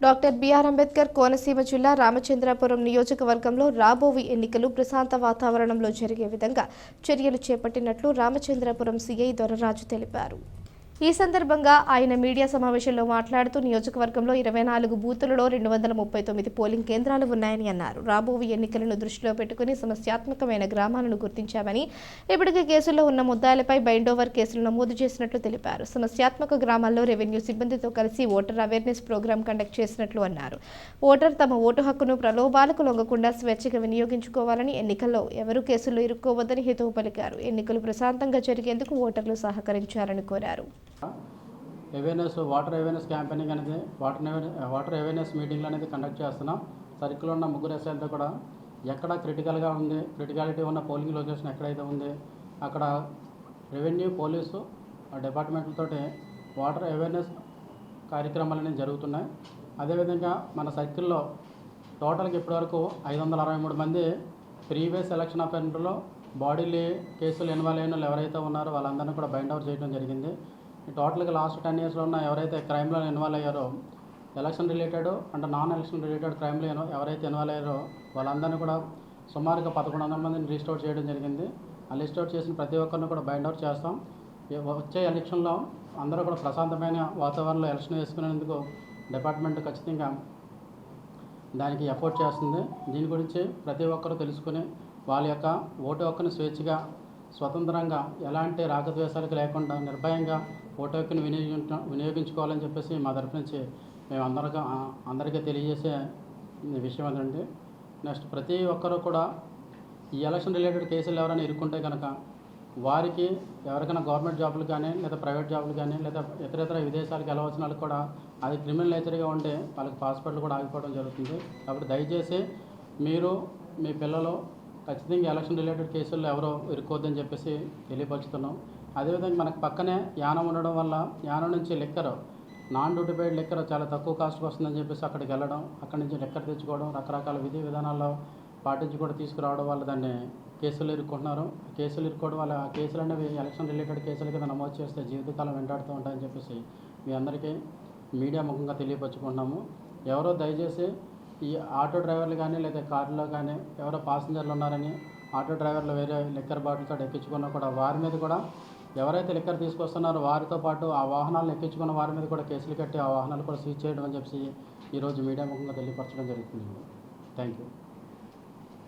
Doctor BR Ambedkar Konaseema జిల్లా రామచంద్రాపురం నియోజకవర్గంలో రాబోవు ఎన్నికలు ప్రశాంత వాతావరణంలో జరిగే విధంగా చర్యలు చేపట్టినట్లు రామచంద్రాపురం సీఐ దొరరాజు తెలిపారు. ఈ సందర్భంగా ఆయన మీడియా సమావేశంలో మాట్లాడుతూ నియోజకవర్గంలో ఇరవై నాలుగు బూతులలో రెండు వందల ముప్పై తొమ్మిది పోలింగ్ కేంద్రాలు ఉన్నాయని అన్నారు. రాబోయే ఎన్నికలను దృష్టిలో పెట్టుకుని సమస్యాత్మకమైన గ్రామాలను గుర్తించామని ఇప్పటికే కేసుల్లో ఉన్న ముద్దాలపై బైండోవర్ కేసులు నమోదు చేసినట్లు తెలిపారు. సమస్యాత్మక గ్రామాల్లో రెవెన్యూ సిబ్బందితో కలిసి ఓటర్ అవేర్నెస్ ప్రోగ్రాం కండక్ట్ చేసినట్లు అన్నారు. ఓటర్ తమ ఓటు హక్కును ప్రలోభాలకు లొంగకుండా స్వేచ్ఛగా వినియోగించుకోవాలని ఎన్నికల్లో ఎవరు కేసుల్లో ఇరుక్కోవద్దని హితవు పలికారు. ఎన్నికలు ప్రశాంతంగా జరిగేందుకు ఓటర్లు సహకరించాలని కోరారు. అవేర్నెస్ వాటర్ అవేర్నెస్ క్యాంపెయినింగ్ అనేది వాటర్ వాటర్ అవేర్నెస్ మీటింగ్లు అనేది కండక్ట్ చేస్తున్నాం. సర్కిల్లో ఉన్న ముగ్గురు ఎస్ఐలతో కూడా ఎక్కడ క్రిటికల్గా ఉంది క్రిటికాలిటీ ఉన్న పోలింగ్ లొకేషన్ ఎక్కడైతే ఉంది అక్కడ రెవెన్యూ పోలీసు డిపార్ట్మెంట్లతో వాటర్ అవేర్నెస్ కార్యక్రమాలు అనేవి జరుగుతున్నాయి. అదేవిధంగా మన సర్కిల్లో టోటల్కి ఇప్పటివరకు ఐదు వందల అరవై మూడు మంది ప్రీవియస్ ఎలక్షన్ అఫెండర్లో బాడీలీ కేసులు ఇన్వాల్వ్ అయిన వాళ్ళు ఎవరైతే ఉన్నారో వాళ్ళందరినీ కూడా బైండ్ అవుట్ చేయడం జరిగింది. టోటల్గా లాస్ట్ టెన్ ఇయర్స్లో ఉన్న ఎవరైతే క్రైమ్లో ఇన్వాల్వ్ అయ్యారో ఎలక్షన్ రిలేటెడ్ అంటే నాన్ ఎలక్షన్ రిలేటెడ్ క్రైమ్లో ఎవరైతే ఇన్వాల్వ్ అయ్యారో వాళ్ళందరినీ కూడా సుమారుగా పదకొండు వందల మందిని రిజిస్టర్ అవుట్ చేయడం జరిగింది. ఆ లిస్ట్ అవుట్ చేసిన ప్రతి ఒక్కరిని కూడా బైండ్ అవుట్ చేస్తాం. వచ్చే ఎలక్షన్లో అందరూ కూడా ప్రశాంతమైన వాతావరణంలో ఎలక్షన్ వేసుకునేందుకు డిపార్ట్మెంట్ ఖచ్చితంగా దానికి ఎఫోర్ట్ చేస్తుంది. దీని గురించి ప్రతి ఒక్కరూ తెలుసుకుని వాళ్ళ యొక్క ఓటు హక్కును స్వేచ్ఛగా స్వతంత్రంగా ఎలాంటి రాగద్వేషాలకు లేకుండా నిర్భయంగా ఓటు హక్కును వినియోగించ వినియోగించుకోవాలని చెప్పేసి మా తరఫు నుంచి మేము అందరికీ అందరికీ తెలియజేసే విషయం ఏంటంటే నెక్స్ట్ ప్రతి ఒక్కరూ కూడా ఈ ఎలక్షన్ రిలేటెడ్ కేసులు ఎవరైనా ఇరుక్కుంటే కనుక వారికి ఎవరికైనా గవర్నమెంట్ జాబులు కానీ లేదా ప్రైవేట్ జాబులు కానీ లేదా ఇతర ఇతర విదేశాలకు వెళ్ళవలసిన వాళ్ళకి కూడా అది క్రిమినల్ నేచర్గా ఉంటే వాళ్ళకి పాస్పోర్ట్లు కూడా ఆగిపోవడం జరుగుతుంది. కాబట్టి దయచేసి మీరు మీ పిల్లలు ఖచ్చితంగా ఎలక్షన్ రిలేటెడ్ కేసుల్లో ఎవరో ఇరుక్కోద్దని చెప్పేసి తెలియపరుచుతున్నాం. అదేవిధంగా మనకు పక్కనే యానం ఉండడం వల్ల యానం నుంచి లిక్కర్ నాన్ డ్యూటిఫైడ్ లిక్కర్ చాలా తక్కువ కాస్ట్కి వస్తుందని చెప్పేసి అక్కడికి వెళ్ళడం అక్కడి నుంచి లిక్కర్ తెచ్చుకోవడం రకరకాల విధి విధానాల్లో పాటించి కూడా తీసుకురావడం వల్ల దాన్ని కేసులు ఇరుక్కుంటున్నారు. కేసులు ఇరుక్కోవడం వల్ల ఆ కేసులు అనేవి ఎలక్షన్ రిలేటెడ్ కేసుల కింద నమోదు చేస్తే జీవితకాలం వెంటాడుతూ ఉంటాయని చెప్పేసి మీ అందరికీ మీడియా ముఖంగా తెలియపరుచుకుంటున్నాము. ఎవరో దయచేసి ఈ ఆటో డ్రైవర్లు కానీ లేదా కార్లో కానీ ఎవరో పాసింజర్లు ఉన్నారని ఆటో డ్రైవర్లు వేరే లిక్కర్ బాటిల్తో ఎక్కించుకున్నా కూడా వారి మీద కూడా ఎవరైతే లిక్కర్ తీసుకొస్తున్నారో వారితో పాటు ఆ వాహనాలను ఎక్కించుకున్న వారి మీద కూడా కేసులు కట్టి ఆ వాహనాలు కూడా సీజ్ చేయడం అని చెప్పి ఈరోజు మీడియా ముఖంగా తెలియపరచడం జరుగుతుంది. Thank you.